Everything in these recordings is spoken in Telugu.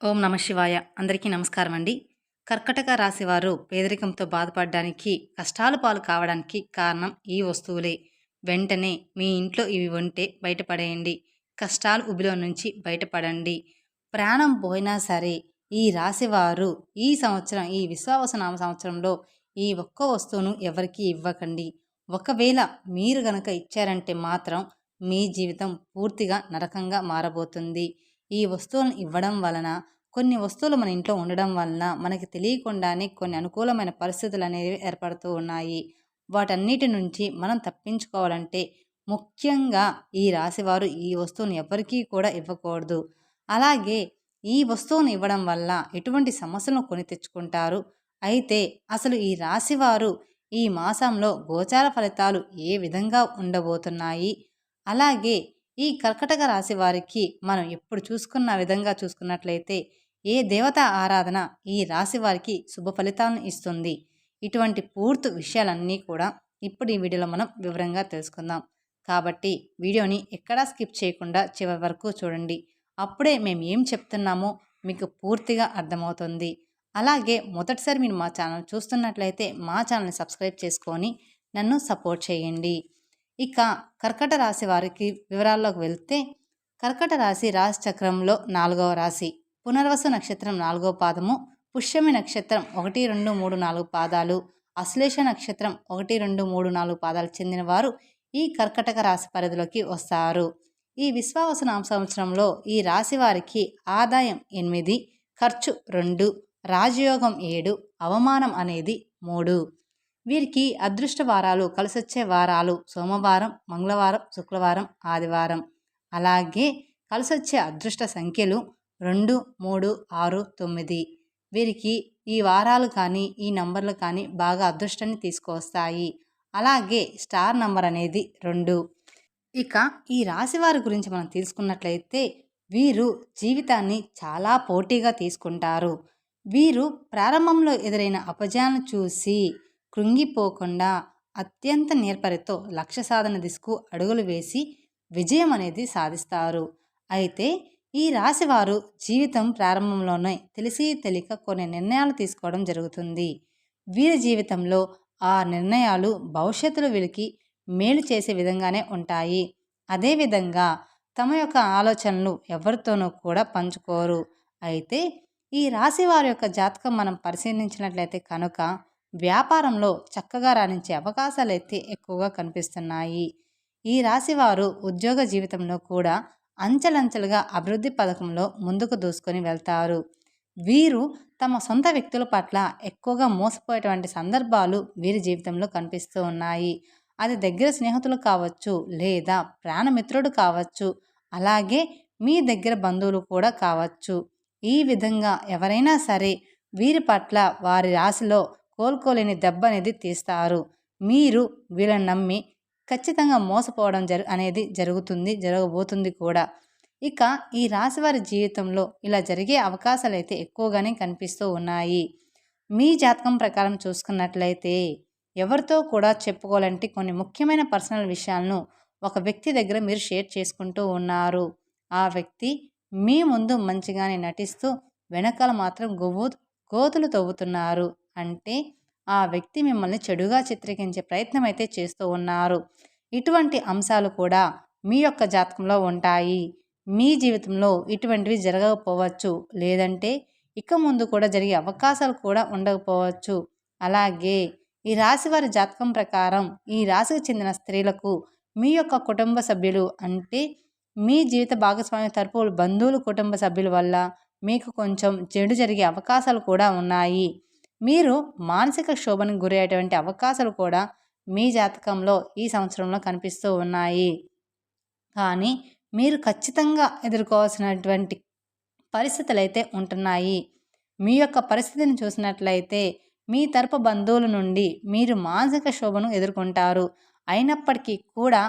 ఓం నమ శివాయ. అందరికీ నమస్కారం అండి. కర్కటక రాశివారు పేదరికంతో బాధపడడానికి కష్టాలు పాలు కావడానికి కారణం ఈ వస్తువులే. వెంటనే మీ ఇంట్లో ఇవి ఉంటే బయటపడేయండి. కష్టాలు ఉబిలో నుంచి బయటపడండి. ప్రాణం పోయినా సరే ఈ రాశివారు ఈ సంవత్సరం ఈ విశ్వావసనామ సంవత్సరంలో ఈ ఒక్క వస్తువును ఎవరికీ ఇవ్వకండి. ఒకవేళ మీరు గనక ఇచ్చారంటే మాత్రం మీ జీవితం పూర్తిగా నరకంగా మారబోతుంది. ఈ వస్తువులను ఇవ్వడం వలన కొన్ని వస్తువులు మన ఇంట్లో ఉండడం వలన మనకి తెలియకుండానే కొన్ని అనుకూలమైన పరిస్థితులు అనేవి ఏర్పడుతూ ఉన్నాయి. వాటన్నిటి నుంచి మనం తప్పించుకోవాలంటే ముఖ్యంగా ఈ రాశివారు ఈ వస్తువును ఎవరికీ కూడా ఇవ్వకూడదు. అలాగే ఈ వస్తువును ఇవ్వడం వల్ల ఎటువంటి సమస్యలను కొని తెచ్చుకుంటారు? అయితే అసలు ఈ రాశివారు ఈ మాసంలో గోచార ఫలితాలు ఏ విధంగా ఉండబోతున్నాయి? అలాగే ఈ కర్కటక రాశి వారికి మనం ఎప్పుడు చూసుకున్న విధంగా చూసుకున్నట్లయితే ఏ దేవత ఆరాధన ఈ రాశి వారికి శుభ ఫలితాలను ఇస్తుంది. ఇటువంటి పూర్తి విషయాలన్నీ కూడా ఇప్పుడు ఈ వీడియోలో మనం వివరంగా తెలుసుకుందాం. కాబట్టి వీడియోని ఎక్కడా స్కిప్ చేయకుండా చివరి వరకు చూడండి. అప్పుడే మేము ఏం చెప్తున్నామో మీకు పూర్తిగా అర్థమవుతుంది. అలాగే మొదటిసారి మీరు మా ఛానల్ చూస్తున్నట్లయితే మా ఛానల్ని సబ్స్క్రైబ్ చేసుకొని నన్ను సపోర్ట్ చేయండి. ఇక కర్కట రాశి వారికి వివరాల్లోకి వెళ్తే కర్కట రాశి రాశి చక్రంలో నాలుగవ రాశి పునర్వసు నక్షత్రం నాలుగవ పాదము పుష్యమి నక్షత్రం ఒకటి రెండు మూడు నాలుగు పాదాలు అశ్లేష నక్షత్రం ఒకటి రెండు మూడు నాలుగు పాదాలు చెందిన వారు ఈ కర్కటక రాశి పరిధిలోకి వస్తారు. ఈ విశ్వావసనామ సంవత్సరంలో ఈ రాశి వారికి ఆదాయం ఎనిమిది ఖర్చు రెండు రాజయోగం ఏడు అవమానం అనేది మూడు. వీరికి అదృష్ట వారాలు కలిసొచ్చే వారాలు సోమవారం మంగళవారం శుక్రవారం ఆదివారం. అలాగే కలిసొచ్చే అదృష్ట సంఖ్యలు రెండు మూడు ఆరు తొమ్మిది. వీరికి ఈ వారాలు కానీ ఈ నంబర్లు కానీ బాగా అదృష్టాన్ని తీసుకువస్తాయి. అలాగే స్టార్ నంబర్ అనేది రెండు. ఇక ఈ రాశి వారి గురించి మనం తీసుకున్నట్లయితే వీరు జీవితాన్ని చాలా పోటీగా తీసుకుంటారు. వీరు ప్రారంభంలో ఎదురైన అపజయాలను చూసి కృంగిపోకుండా అత్యంత నేర్పరితో లక్ష్య సాధన దిశకు అడుగులు వేసి విజయం అనేది సాధిస్తారు. అయితే ఈ రాశివారు జీవితం ప్రారంభంలోనే తెలిసి తెలియక కొన్ని నిర్ణయాలు తీసుకోవడం జరుగుతుంది. వీరి జీవితంలో ఆ నిర్ణయాలు భవిష్యత్తులో వీరికి మేలు చేసే విధంగానే ఉంటాయి. అదేవిధంగా తమ యొక్క ఆలోచనలు ఎవరితోనూ కూడా పంచుకోరు. అయితే ఈ రాశి వారి యొక్క జాతకం మనం పరిశీలించినట్లయితే కనుక వ్యాపారంలో చక్కగా రాణించే అవకాశాలు అయితే ఎక్కువగా కనిపిస్తున్నాయి. ఈ రాశివారు ఉద్యోగ జీవితంలో కూడా అంచెలంచెలుగా అభివృద్ధి పథకంలో ముందుకు దూసుకొని వెళ్తారు. వీరు తమ సొంత వ్యక్తుల పట్ల ఎక్కువగా మోసపోయేటువంటి సందర్భాలు వీరి జీవితంలో కనిపిస్తూ ఉన్నాయి. అది దగ్గర స్నేహితులు కావచ్చు లేదా ప్రాణమిత్రుడు కావచ్చు అలాగే మీ దగ్గర బంధువులు కూడా కావచ్చు. ఈ విధంగా ఎవరైనా సరే వీరి పట్ల వారి రాశిలో కోలుకోలేని దెబ్బ అనేది తీస్తారు. మీరు వీళ్ళని నమ్మి ఖచ్చితంగా మోసపోవడం జరు అనేది జరుగుతుంది జరగబోతుంది కూడా. ఇక ఈ రాశివారి జీవితంలో ఇలా జరిగే అవకాశాలు అయితే ఎక్కువగానే కనిపిస్తూ ఉన్నాయి. మీ జాతకం ప్రకారం చూసుకున్నట్లయితే ఎవరితో కూడా చెప్పుకోవాలంటే కొన్ని ముఖ్యమైన పర్సనల్ విషయాలను ఒక వ్యక్తి దగ్గర మీరు షేర్ చేసుకుంటూ ఉన్నారు. ఆ వ్యక్తి మీ ముందు మంచిగానే నటిస్తూ వెనకాల మాత్రం గోవు గోతులు తవ్వుతున్నారు. అంటే ఆ వ్యక్తి మిమ్మల్ని చెడుగా చిత్రీకరించే ప్రయత్నం అయితే చేస్తూ ఉన్నారు. ఇటువంటి అంశాలు కూడా మీ యొక్క జాతకంలో ఉంటాయి. మీ జీవితంలో ఇటువంటివి జరగకపోవచ్చు. లేదంటే ఇక ముందు కూడా జరిగే అవకాశాలు కూడా ఉండకపోవచ్చు. అలాగే ఈ రాశి వారి జాతకం ప్రకారం ఈ రాశికి చెందిన స్త్రీలకు మీ యొక్క కుటుంబ సభ్యులు అంటే మీ జీవిత భాగస్వామి తరపు బంధువులు కుటుంబ సభ్యుల వల్ల మీకు కొంచెం చెడు జరిగే అవకాశాలు కూడా ఉన్నాయి. మీరు మానసిక క్షోభను గురయ్యేటువంటి అవకాశాలు కూడా మీ జాతకంలో ఈ సంవత్సరంలో కనిపిస్తూ ఉన్నాయి. కానీ మీరు ఖచ్చితంగా ఎదుర్కోవాల్సినటువంటి పరిస్థితులు అయితే ఉంటున్నాయి. మీ యొక్క పరిస్థితిని చూసినట్లయితే మీ తరపు బంధువుల నుండి మీరు మానసిక శోభను ఎదుర్కొంటారు. అయినప్పటికీ కూడా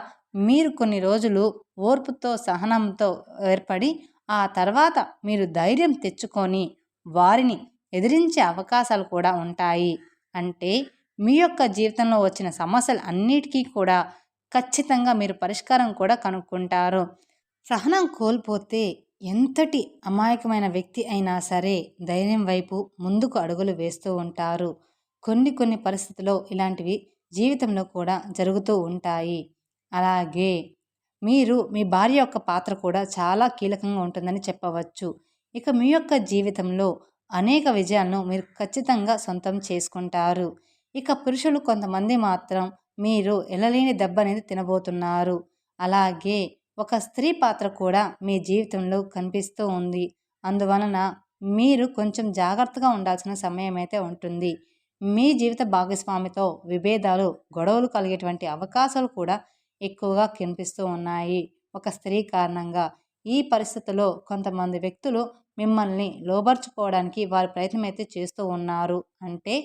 మీరు కొన్ని రోజులు ఓర్పుతో సహనంతో ఏర్పడి ఆ తర్వాత మీరు ధైర్యం తెచ్చుకొని వారిని ఎదిరించే అవకాశాలు కూడా ఉంటాయి. అంటే మీ యొక్క జీవితంలో వచ్చిన సమస్యలు అన్నిటికీ కూడా ఖచ్చితంగా మీరు పరిష్కారం కూడా కనుక్కుంటారు. సహనం కోల్పోతే ఎంతటి అమాయకమైన వ్యక్తి అయినా సరే ధైర్యం వైపు ముందుకు అడుగులు వేస్తూ ఉంటారు. కొన్ని కొన్ని పరిస్థితుల్లో ఇలాంటివి జీవితంలో కూడా జరుగుతూ ఉంటాయి. అలాగే మీరు మీ భార్య యొక్క పాత్ర కూడా చాలా కీలకంగా ఉంటుందని చెప్పవచ్చు. ఇక మీ యొక్క జీవితంలో అనేక విజయాలను మీరు ఖచ్చితంగా సొంతం చేసుకుంటారు. ఇక పురుషులు కొంతమంది మాత్రం మీరు ఎలలేని దెబ్బ అనేది తినబోతున్నారు. అలాగే ఒక స్త్రీ పాత్ర కూడా మీ జీవితంలో కనిపిస్తూ ఉంది. అందువలన మీరు కొంచెం జాగ్రత్తగా ఉండాల్సిన సమయం అయితే ఉంటుంది. మీ జీవిత భాగస్వామితో విభేదాలు గొడవలు కలిగేటువంటి అవకాశాలు కూడా ఎక్కువగా కనిపిస్తూ ఉన్నాయి. ఒక స్త్రీ కారణంగా ఈ పరిస్థితిలో కొంతమంది వ్యక్తులు మిమ్మల్ని లోబర్చుకోవడానికి వారి ప్రయత్నం అయితే చేస్తూ ఉన్నారు. అంటే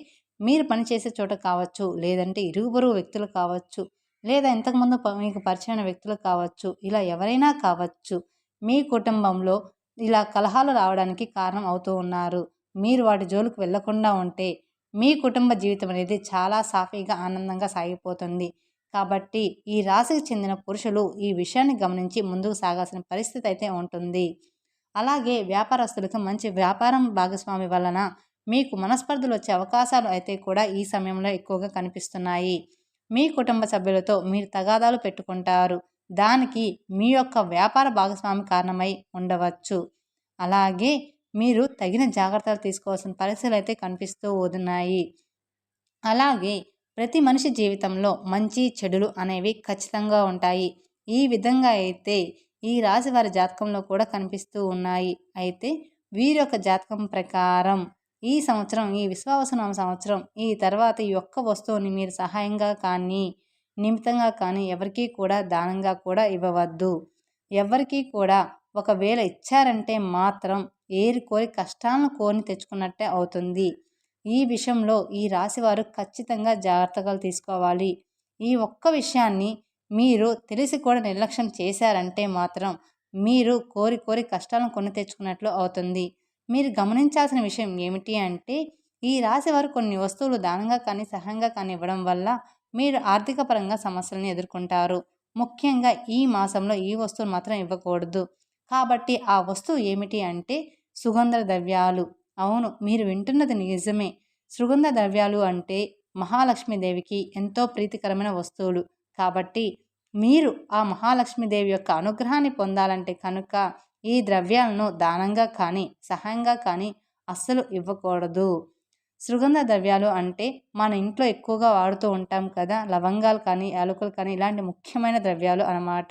మీరు పనిచేసే చోట కావచ్చు లేదంటే ఇరుగుబరు వ్యక్తులు కావచ్చు లేదా ఇంతకుముందు మీకు పరిచయమైన వ్యక్తులు కావచ్చు ఇలా ఎవరైనా కావచ్చు మీ కుటుంబంలో ఇలా కలహాలు రావడానికి కారణం అవుతూ ఉన్నారు. మీరు వాటి జోలికి వెళ్ళకుండా ఉంటే మీ కుటుంబ జీవితం అనేది చాలా సాఫీగా ఆనందంగా సాగిపోతుంది. కాబట్టి ఈ రాశికి చెందిన పురుషులు ఈ విషయాన్ని గమనించి ముందుకు సాగాల్సిన పరిస్థితి అయితే ఉంటుంది. అలాగే వ్యాపారస్తులకు మంచి వ్యాపారం భాగస్వామి వలన మీకు మనస్పర్ధలు వచ్చే అవకాశాలు అయితే కూడా ఈ సమయంలో ఎక్కువగా కనిపిస్తున్నాయి. మీ కుటుంబ సభ్యులతో మీరు తగాదాలు పెట్టుకుంటారు. దానికి మీ యొక్క వ్యాపార భాగస్వామి కారణమై ఉండవచ్చు. అలాగే మీరు తగిన జాగ్రత్తలు తీసుకోవాల్సిన పరిస్థితులు అయితే కనిపిస్తూ ఉన్నాయి. అలాగే ప్రతి మనిషి జీవితంలో మంచి చెడులు అనేవి ఖచ్చితంగా ఉంటాయి. ఈ విధంగా అయితే ఈ రాశి వారి జాతకంలో కూడా కనిపిస్తూ ఉన్నాయి. అయితే వీరి యొక్క జాతకం ప్రకారం ఈ సంవత్సరం ఈ విశ్వావసనామ సంవత్సరం ఈ తర్వాత ఈ ఒక్క వస్తువుని మీరు సహాయంగా కానీ నిమిత్తంగా కానీ ఎవరికీ కూడా దానంగా కూడా ఇవ్వవద్దు. ఎవరికీ కూడా ఒకవేళ ఇచ్చారంటే మాత్రం ఏరి కోరి కష్టాలను కోరి తెచ్చుకున్నట్టే అవుతుంది. ఈ విషయంలో ఈ రాశివారు ఖచ్చితంగా జాగ్రత్తగా తీసుకోవాలి. ఈ ఒక్క విషయాన్ని మీరు తెలిసి కూడా నిర్లక్ష్యం చేశారంటే మాత్రం మీరు కోరి కోరి కష్టాలను కొని తెచ్చుకున్నట్లు అవుతుంది. మీరు గమనించాల్సిన విషయం ఏమిటి అంటే ఈ రాశి వారు కొన్ని వస్తువులు దానంగా కానీ సహాయంగా కానీ ఇవ్వడం వల్ల మీరు ఆర్థిక పరంగా సమస్యలను ఎదుర్కొంటారు. ముఖ్యంగా ఈ మాసంలో ఈ వస్తువులు మాత్రం ఇవ్వకూడదు. కాబట్టి ఆ వస్తువు ఏమిటి అంటే సుగంధ ద్రవ్యాలు. అవును మీరు వింటున్నది నిజమే. సుగంధ ద్రవ్యాలు అంటే మహాలక్ష్మీదేవికి ఎంతో ప్రీతికరమైన వస్తువులు. కాబట్టి మీరు ఆ మహాలక్ష్మీదేవి యొక్క అనుగ్రహాన్ని పొందాలంటే కనుక ఈ ద్రవ్యాలను దానంగా కానీ సహాయంగా కానీ అస్సలు ఇవ్వకూడదు. సుగంధ ద్రవ్యాలు అంటే మన ఇంట్లో ఎక్కువగా వాడుతూ ఉంటాం కదా లవంగాలు కానీ యాలకులు కానీ ఇలాంటి ముఖ్యమైన ద్రవ్యాలు అన్నమాట.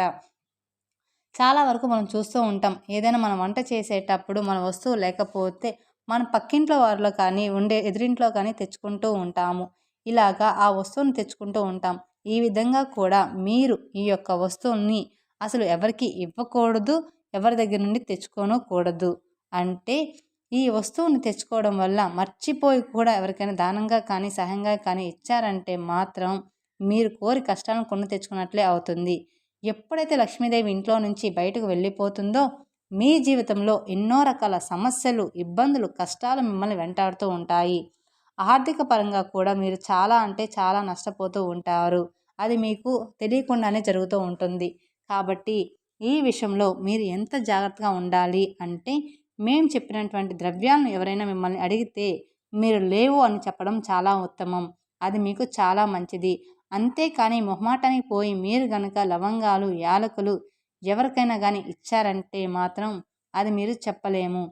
చాలా వరకు మనం చూస్తూ ఉంటాం. ఏదైనా మనం వంట చేసేటప్పుడు మన వస్తువు లేకపోతే మన పక్కింట్లో వారిలో కానీ ఉండే ఎదురింట్లో కానీ తెచ్చుకుంటూ ఉంటాము. ఇలాగా ఆ వస్తువును తెచ్చుకుంటూ ఉంటాం. ఈ విధంగా కూడా మీరు ఈ యొక్క వస్తువుని అసలు ఎవరికి ఇవ్వకూడదు ఎవరి దగ్గర నుండి తెచ్చుకోనకూడదు. అంటే ఈ వస్తువుని తెచ్చుకోవడం వల్ల మర్చిపోయి కూడా ఎవరికైనా దానంగా కానీ సహాయంగా కానీ ఇచ్చారంటే మాత్రం మీరు కోరి కష్టాలను కొను తెచ్చుకున్నట్లే అవుతుంది. ఎప్పుడైతే లక్ష్మీదేవి ఇంట్లో నుంచి బయటకు వెళ్ళిపోతుందో మీ జీవితంలో ఎన్నో రకాల సమస్యలు ఇబ్బందులు కష్టాలు మిమ్మల్ని వెంటాడుతూ ఉంటాయి. ఆర్థిక పరంగా కూడా మీరు చాలా అంటే చాలా నష్టపోతూ ఉంటారు. అది మీకు తెలియకుండానే జరుగుతూ ఉంటుంది. కాబట్టి ఈ విషయంలో మీరు ఎంత జాగ్రత్తగా ఉండాలి అంటే మేము చెప్పినటువంటి ద్రవ్యాలను ఎవరైనా మిమ్మల్ని అడిగితే మీరు లేవు అని చెప్పడం చాలా ఉత్తమం. అది మీకు చాలా మంచిది. అంతేకాని మొహమాటానికి పోయి మీరు గనక లవంగాలు యాలకులు ఎవరికైనా కానీ ఇచ్చారంటే మాత్రం అది మీరు చెప్పలేము.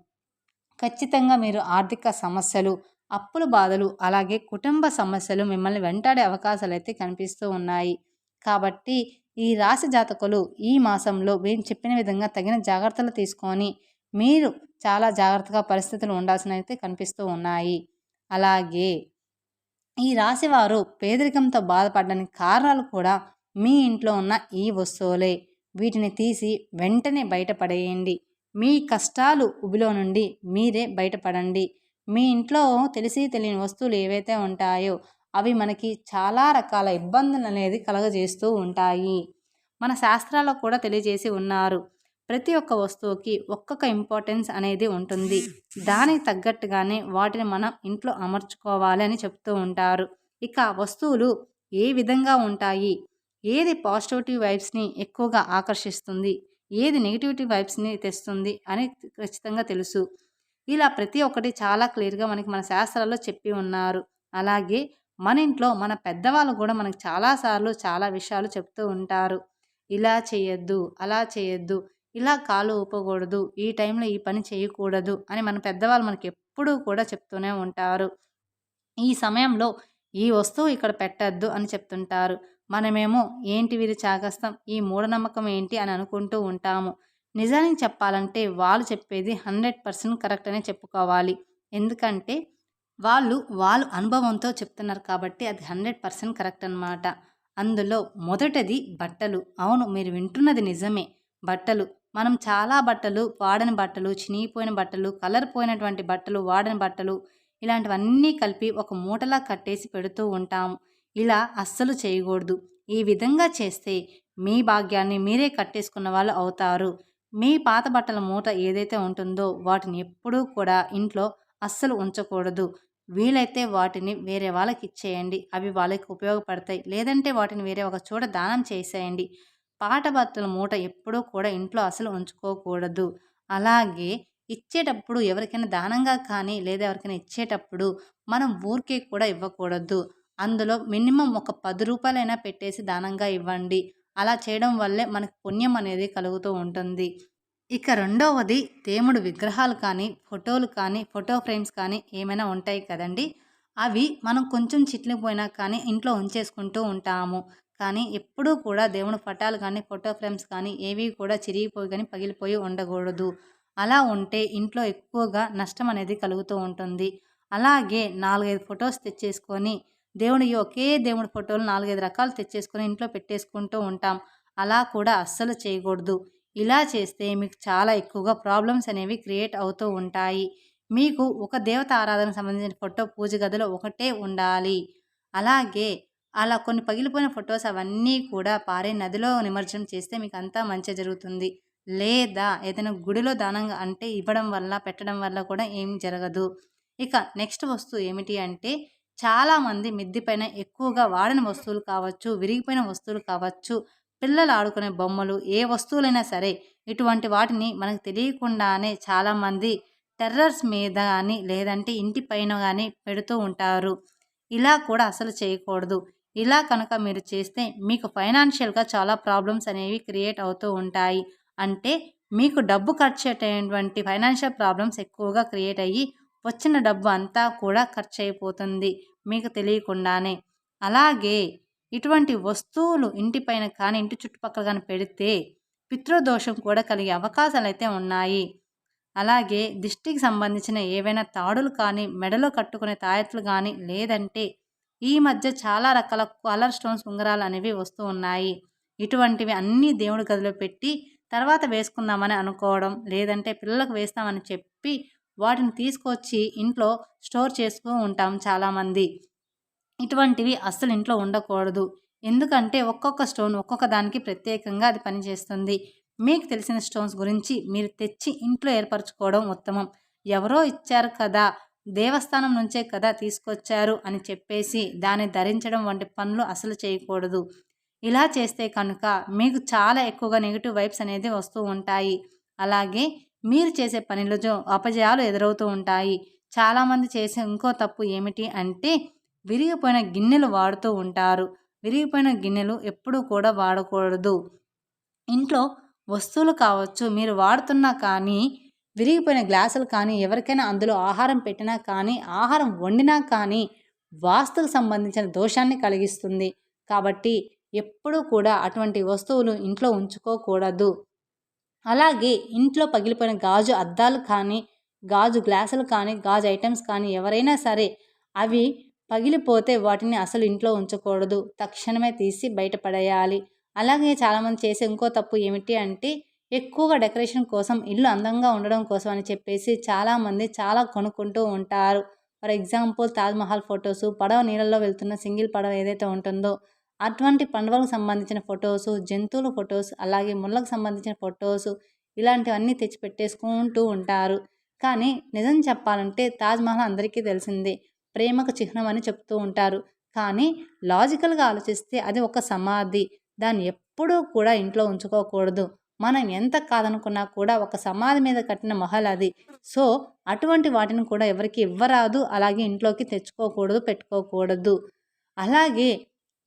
ఖచ్చితంగా మీరు ఆర్థిక సమస్యలు అప్పుల బాధలు అలాగే కుటుంబ సమస్యలు మిమ్మల్ని వెంటాడే అవకాశాలు అయితే కనిపిస్తూ ఉన్నాయి. కాబట్టి ఈ రాశి జాతకులు ఈ మాసంలో మేము చెప్పిన విధంగా తగిన జాగ్రత్తలు తీసుకొని మీరు చాలా జాగ్రత్తగా పరిస్థితులు ఉండాల్సిన అయితే కనిపిస్తూ ఉన్నాయి. అలాగే ఈ రాశివారు పేదరికంతో బాధపడడానికి కారణాలు కూడా మీ ఇంట్లో ఉన్న ఈ వస్తువులే. వీటిని తీసి వెంటనే బయటపడేయండి. మీ కష్టాలు ఉబిలో నుండి మీరే బయటపడండి. మీ ఇంట్లో తెలిసి తెలియని వస్తువులు ఏవైతే ఉంటాయో అవి మనకి చాలా రకాల ఇబ్బందులు అనేది కలగజేస్తూ ఉంటాయి. మన శాస్త్రాల్లో కూడా తెలియజేసి ఉన్నారు. ప్రతి ఒక్క వస్తువుకి ఒక్కొక్క ఇంపార్టెన్స్ అనేది ఉంటుంది. దానికి తగ్గట్టుగానే వాటిని మనం ఇంట్లో అమర్చుకోవాలి అని చెప్తూ ఉంటారు. ఇక వస్తువులు ఏ విధంగా ఉంటాయి? ఏది పాజిటివిటీ వైబ్స్ని ఎక్కువగా ఆకర్షిస్తుంది? ఏది నెగిటివిటీ వైబ్స్ని తెస్తుంది? అని ఖచ్చితంగా తెలుసు. ఇలా ప్రతి ఒక్కటి చాలా క్లియర్గా మనకి మన శాస్త్రాల్లో చెప్పి ఉన్నారు. అలాగే మన ఇంట్లో మన పెద్దవాళ్ళు కూడా మనకి చాలాసార్లు చాలా విషయాలు చెప్తూ ఉంటారు. ఇలా చేయొద్దు అలా చేయొద్దు ఇలా కాలు ఊపకూడదు ఈ టైంలో ఈ పని చేయకూడదు అని మన పెద్దవాళ్ళు మనకి ఎప్పుడూ కూడా చెప్తూనే ఉంటారు. ఈ సమయంలో ఈ వస్తువు ఇక్కడ పెట్టద్దు అని చెప్తుంటారు. మనమేమో ఏంటి వీరి చాగస్తం ఈ మూఢనమ్మకం ఏంటి? అని అనుకుంటూ ఉంటాము. నిజానికి చెప్పాలంటే వాళ్ళు చెప్పేది హండ్రెడ్ పర్సెంట్ కరెక్ట్ అనే చెప్పుకోవాలి. ఎందుకంటే వాళ్ళు వాళ్ళు అనుభవంతో చెప్తున్నారు కాబట్టి అది హండ్రెడ్ పర్సెంట్ కరెక్ట్ అనమాట అందులో మొదటది బట్టలు. అవును మీరు వింటున్నది నిజమే. బట్టలు. మనం చాలా బట్టలు వాడని బట్టలు చినిగిపోయిన బట్టలు కలర్ పోయినటువంటి బట్టలు వాడని బట్టలు ఇలాంటివన్నీ కలిపి ఒక మూటలా కట్టేసి పెడుతూ ఉంటాము. ఇలా అస్సలు చేయకూడదు. ఈ విధంగా చేస్తే మీ భాగ్యాన్ని మీరే కట్టేసుకున్న వాళ్ళు అవుతారు. మీ పాత బట్టల మూట ఏదైతే ఉంటుందో వాటిని ఎప్పుడూ కూడా ఇంట్లో అస్సలు ఉంచకూడదు. వీలైతే వాటిని వేరే వాళ్ళకి ఇచ్చేయండి. అవి వాళ్ళకి ఉపయోగపడతాయి. లేదంటే వాటిని వేరే ఒక చోట దానం చేసేయండి. పాట బట్టల మూట ఎప్పుడూ కూడా ఇంట్లో అసలు ఉంచుకోకూడదు. అలాగే ఇచ్చేటప్పుడు ఎవరికైనా దానంగా కానీ లేదా ఎవరికైనా ఇచ్చేటప్పుడు మనం ఊరికే కూడా ఇవ్వకూడదు. అందులో మినిమం ఒక పది రూపాయలైనా పెట్టేసి దానంగా ఇవ్వండి. అలా చేయడం వల్లే మనకు పుణ్యం అనేది కలుగుతూ ఉంటుంది. ఇక రెండవది దేవుడు విగ్రహాలు కానీ ఫోటోలు కానీ ఫోటో ఫ్రేమ్స్ కానీ ఏమైనా ఉంటాయి కదండి? అవి మనం కొంచెం చిట్లిపోయినా కానీ ఇంట్లో ఉంచేసుకుంటూ ఉంటాము. కానీ ఎప్పుడూ కూడా దేవుని పటాలు కానీ ఫోటో ఫ్రేమ్స్ కానీ ఏవి కూడా చిరిగిపోయి కానీ పగిలిపోయి ఉండకూడదు. అలా ఉంటే ఇంట్లో ఎక్కువగా నష్టం అనేది కలుగుతూ ఉంటుంది. అలాగే నాలుగైదు ఫొటోస్ తెచ్చేసుకొని దేవుడి ఒకే దేవుడి ఫోటోలు నాలుగైదు రకాలు తెచ్చేసుకొని ఇంట్లో పెట్టేసుకుంటూ ఉంటాం. అలా కూడా అస్సలు చేయకూడదు. ఇలా చేస్తే మీకు చాలా ఎక్కువగా ప్రాబ్లమ్స్ అనేవి క్రియేట్ అవుతూ ఉంటాయి. మీకు ఒక దేవత ఆరాధనకు సంబంధించిన ఫోటో పూజ గదిలో ఒకటే ఉండాలి. అలాగే అలా కొన్ని పగిలిపోయిన ఫొటోస్ అవన్నీ కూడా పారే నదిలో నిమజ్జనం చేస్తే మీకు అంతా మంచి జరుగుతుంది. లేదా ఏదైనా గుడిలో దానంగా అంటే ఇవ్వడం వల్ల పెట్టడం వల్ల కూడా ఏం జరగదు. ఇక నెక్స్ట్ వస్తువు ఏమిటి అంటే చాలామంది మిద్ది పైన ఎక్కువగా వాడిన వస్తువులు కావచ్చు విరిగిపోయిన వస్తువులు కావచ్చు పిల్లలు ఆడుకునే బొమ్మలు ఏ వస్తువులైనా సరే ఇటువంటి వాటిని మనకు తెలియకుండానే చాలామంది టెర్రర్స్ మీద కానీ లేదంటే ఇంటి పైన కానీ పెడుతూ ఉంటారు. ఇలా కూడా అసలు చేయకూడదు. ఇలా కనుక మీరు చేస్తే మీకు ఫైనాన్షియల్గా చాలా ప్రాబ్లమ్స్ అనేవి క్రియేట్ అవుతూ ఉంటాయి. అంటే మీకు డబ్బు ఖర్చు అయ్యేటువంటి ఫైనాన్షియల్ ప్రాబ్లమ్స్ ఎక్కువగా క్రియేట్ అయ్యి వచ్చిన డబ్బు అంతా కూడా ఖర్చు అయిపోతుంది మీకు తెలియకుండానే. అలాగే ఇటువంటి వస్తువులు ఇంటిపైన కానీ ఇంటి చుట్టుపక్కల కానీ పెడితే పితృదోషం కూడా కలిగే అవకాశాలు అయితే ఉన్నాయి. అలాగే దిష్టికి సంబంధించిన ఏవైనా తాడులు కానీ మెడలో కట్టుకునే తాయెత్తులు కానీ లేదంటే ఈ మధ్య చాలా రకాల కలర్ స్టోన్స్ ఉంగరాలు అనేవి వస్తూ ఉన్నాయి. ఇటువంటివి అన్నీ దేవుడి గదిలో పెట్టి తర్వాత వేసుకుందామని అనుకోవడం లేదంటే పిల్లలకు వేస్తామని చెప్పి వాటిని తీసుకొచ్చి ఇంట్లో స్టోర్ చేస్తూ ఉంటాం చాలామంది. ఇటువంటివి అస్సలు ఇంట్లో ఉండకూడదు. ఎందుకంటే ఒక్కొక్క స్టోన్ ఒక్కొక్క దానికి ప్రత్యేకంగా అది పనిచేస్తుంది. మీకు తెలిసిన స్టోన్స్ గురించి మీరు తెచ్చి ఇంట్లో ఏర్పరచుకోవడం ఉత్తమం. ఎవరో ఇచ్చారు కదా దేవస్థానం నుంచే కదా తీసుకొచ్చారు అని చెప్పేసి దాన్ని ధరించడం వంటి పనులు అసలు చేయకూడదు. ఇలా చేస్తే కనుక మీకు చాలా ఎక్కువగా నెగిటివ్ వైబ్స్ అనేది వస్తూ ఉంటాయి. అలాగే మీరు చేసే పనిలో అపజయాలు ఎదురవుతూ ఉంటాయి. చాలామంది చేసే ఇంకో తప్పు ఏమిటి అంటే విరిగిపోయిన గిన్నెలు వాడుతూ ఉంటారు. విరిగిపోయిన గిన్నెలు ఎప్పుడూ కూడా వాడకూడదు. ఇంట్లో వస్తువులు కావచ్చు మీరు వాడుతున్నా కానీ విరిగిపోయిన గ్లాసులు కానీ ఎవరికైనా అందులో ఆహారం పెట్టినా కానీ ఆహారం వండినా కానీ వాస్తుకు సంబంధించిన దోషాన్ని కలిగిస్తుంది. కాబట్టి ఎప్పుడూ కూడా అటువంటి వస్తువులు ఇంట్లో ఉంచుకోకూడదు. అలాగే ఇంట్లో పగిలిపోయిన గాజు అద్దాలు కానీ గాజు గ్లాసులు కానీ గాజు ఐటమ్స్ కానీ ఎవరైనా సరే అవి పగిలిపోతే వాటిని అసలు ఇంట్లో ఉంచకూడదు. తక్షణమే తీసి బయటపడేయాలి అలాగే చాలామంది చేసే ఇంకో తప్పు ఏమిటి అంటే ఎక్కువగా డెకరేషన్ కోసం ఇల్లు అందంగా ఉండడం కోసం అని చెప్పేసి చాలామంది చాలా కొనుక్కుంటూ ఉంటారు. ఫర్ ఎగ్జాంపుల్ తాజ్మహల్ ఫొటోస్ పడవ నీళ్ళల్లో వెళ్తున్న సింగిల్ పడవ ఏదైతే ఉంటుందో అటువంటి పండుగలకు సంబంధించిన ఫొటోస్ జంతువుల ఫొటోస్ అలాగే ముళ్ళకు సంబంధించిన ఫొటోస్ ఇలాంటివన్నీ తెచ్చి పెట్టేసుకుంటూ ఉంటారు. కానీ నిజం చెప్పాలంటే తాజ్మహల్ అందరికీ తెలిసిందే. ప్రేమకు చిహ్నం అని చెప్తూ ఉంటారు. కానీ లాజికల్గా ఆలోచిస్తే అది ఒక సమాధి. దాన్ని ఎప్పుడూ కూడా ఇంట్లో ఉంచుకోకూడదు. మనం ఎంత కాదనుకున్నా కూడా ఒక సమాధి మీద కట్టిన మహల్ అది. సో అటువంటి వాటిని కూడా ఎవరికి ఇవ్వరాదు. అలాగే ఇంట్లోకి తెచ్చుకోకూడదు పెట్టుకోకూడదు. అలాగే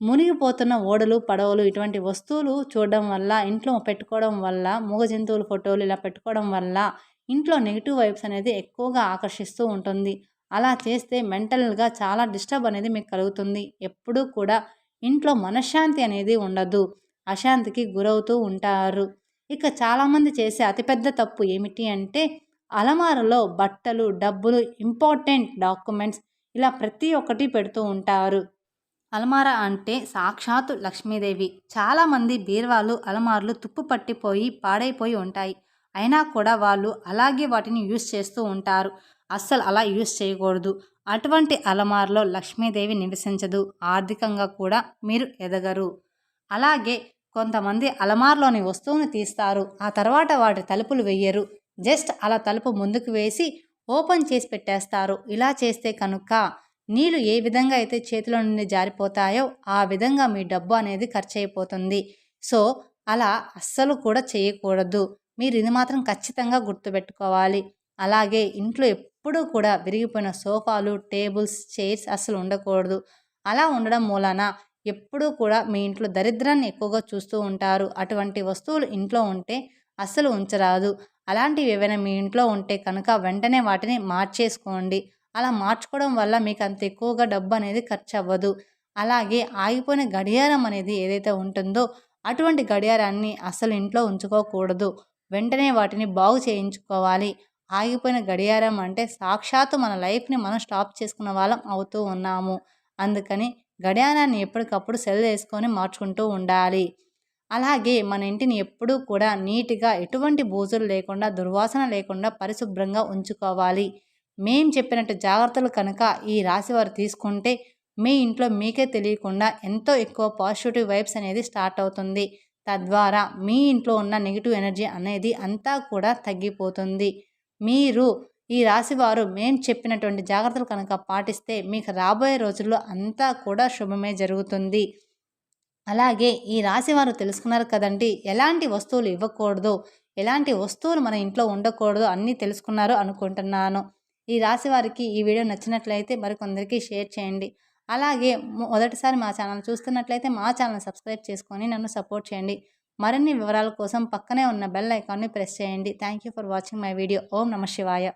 మునిగిపోతున్న ఓడలు పడవలు ఇటువంటి వస్తువులు చూడడం వల్ల ఇంట్లో పెట్టుకోవడం వల్ల మూగ జంతువుల ఫోటోలు ఇలా పెట్టుకోవడం వల్ల ఇంట్లో నెగిటివ్ వైబ్స్ అనేది ఎక్కువగా ఆకర్షిస్తూ ఉంటుంది. అలా చేస్తే మెంటల్గా చాలా డిస్టర్బ్ అనేది మీకు కలుగుతుంది. ఎప్పుడూ కూడా ఇంట్లో మనశ్శాంతి అనేది ఉండదు. అశాంతికి గురవుతూ ఉంటారు. ఇక చాలామంది చేసే అతిపెద్ద తప్పు ఏమిటి అంటే అలమారలో బట్టలు డబ్బులు ఇంపార్టెంట్ డాక్యుమెంట్స్ ఇలా ప్రతి ఒక్కటి పెడుతూ ఉంటారు. అలమార అంటే సాక్షాత్తు లక్ష్మీదేవి. చాలామంది బీర్వాలు అలమార్లు తుప్పు పట్టిపోయి పాడైపోయి ఉంటాయి. అయినా కూడా వాళ్ళు అలాగే వాటిని యూస్ చేస్తూ ఉంటారు. అస్సలు అలా యూస్ చేయకూడదు. అటువంటి అలమార్లో లక్ష్మీదేవి నివసించదు. ఆర్థికంగా కూడా మీరు ఎదగరు. అలాగే కొంతమంది అలమార్లోని వస్తువును తీస్తారు. ఆ తర్వాత వాటి తలుపులు వెయ్యరు. జస్ట్ అలా తలుపు ముందుకు వేసి ఓపెన్ చేసి పెట్టేస్తారు. ఇలా చేస్తే కనుక నీళ్ళు ఏ విధంగా అయితే చేతిలో నుండి జారిపోతాయో ఆ విధంగా మీ డబ్బు అనేది ఖర్చు అయిపోతుంది సో అలా అస్సలు కూడా చేయకూడదు. మీరు ఇది మాత్రం ఖచ్చితంగా గుర్తుపెట్టుకోవాలి. అలాగే ఇంట్లో ఎప్పుడూ కూడా విరిగిపోయిన సోఫాలు టేబుల్స్ చైర్స్ అస్సలు ఉండకూడదు. అలా ఉండడం మూలాన ఎప్పుడూ కూడా మీ ఇంట్లో దరిద్రాన్ని ఎక్కువగా చూస్తూ ఉంటారు. అటువంటి వస్తువులు ఇంట్లో ఉంటే అస్సలు ఉంచరాదు. అలాంటివి ఏవైనా మీ ఇంట్లో ఉంటే కనుక వెంటనే వాటిని మార్చేసుకోండి. అలా మార్చుకోవడం వల్ల మీకు అంత ఎక్కువగా డబ్బు అనేది ఖర్చు అవ్వదు అలాగే ఆగిపోయిన గడియారం అనేది ఏదైతే ఉంటుందో అటువంటి గడియారాన్ని అసలు ఇంట్లో ఉంచుకోకూడదు. వెంటనే వాటిని బాగు చేయించుకోవాలి. ఆగిపోయిన గడియారం అంటే సాక్షాత్తు మన లైఫ్ని మనం స్టాప్ చేసుకున్న వాళ్ళం అవుతూ ఉన్నాము. అందుకని గడియారాన్ని ఎప్పటికప్పుడు సెల్ వేసుకొని మార్చుకుంటూ ఉండాలి. అలాగే మన ఇంటిని ఎప్పుడూ కూడా నీట్గా ఎటువంటి బూజులు లేకుండా దుర్వాసన లేకుండా పరిశుభ్రంగా ఉంచుకోవాలి. మేం చెప్పినట్టు జాగ్రత్తలు కనుక ఈ రాశి వారు తీసుకుంటే మీ ఇంట్లో మీకే తెలియకుండా ఎంతో ఎక్కువ పాజిటివ్ వైబ్స్ అనేది స్టార్ట్ అవుతుంది. తద్వారా మీ ఇంట్లో ఉన్న నెగిటివ్ ఎనర్జీ అనేది అంతా కూడా తగ్గిపోతుంది. మీరు ఈ రాశివారు మేము చెప్పినటువంటి జాగ్రత్తలు కనుక పాటిస్తే మీకు రాబోయే రోజుల్లో అంతా కూడా శుభమే జరుగుతుంది. అలాగే ఈ రాశివారు తెలుసుకున్నారు కదండి ఎలాంటి వస్తువులు ఇవ్వకూడదు ఎలాంటి వస్తువులు మన ఇంట్లో ఉండకూడదు అన్నీ తెలుసుకున్నారు అనుకుంటున్నాను. ఈ రాశి వారికి ఈ వీడియో నచ్చినట్లయితే మరికొందరికి షేర్ చేయండి. అలాగే మొదటిసారి మా ఛానల్ చూస్తున్నట్లయితే మా ఛానల్ సబ్స్క్రైబ్ చేసుకొని నన్ను సపోర్ట్ చేయండి. మరిన్ని వివరాల కోసం పక్కనే ఉన్న బెల్ ఐకాన్ని ప్రెస్ చేయండి. Thank you for watching my video. ఓం నమ శివాయ.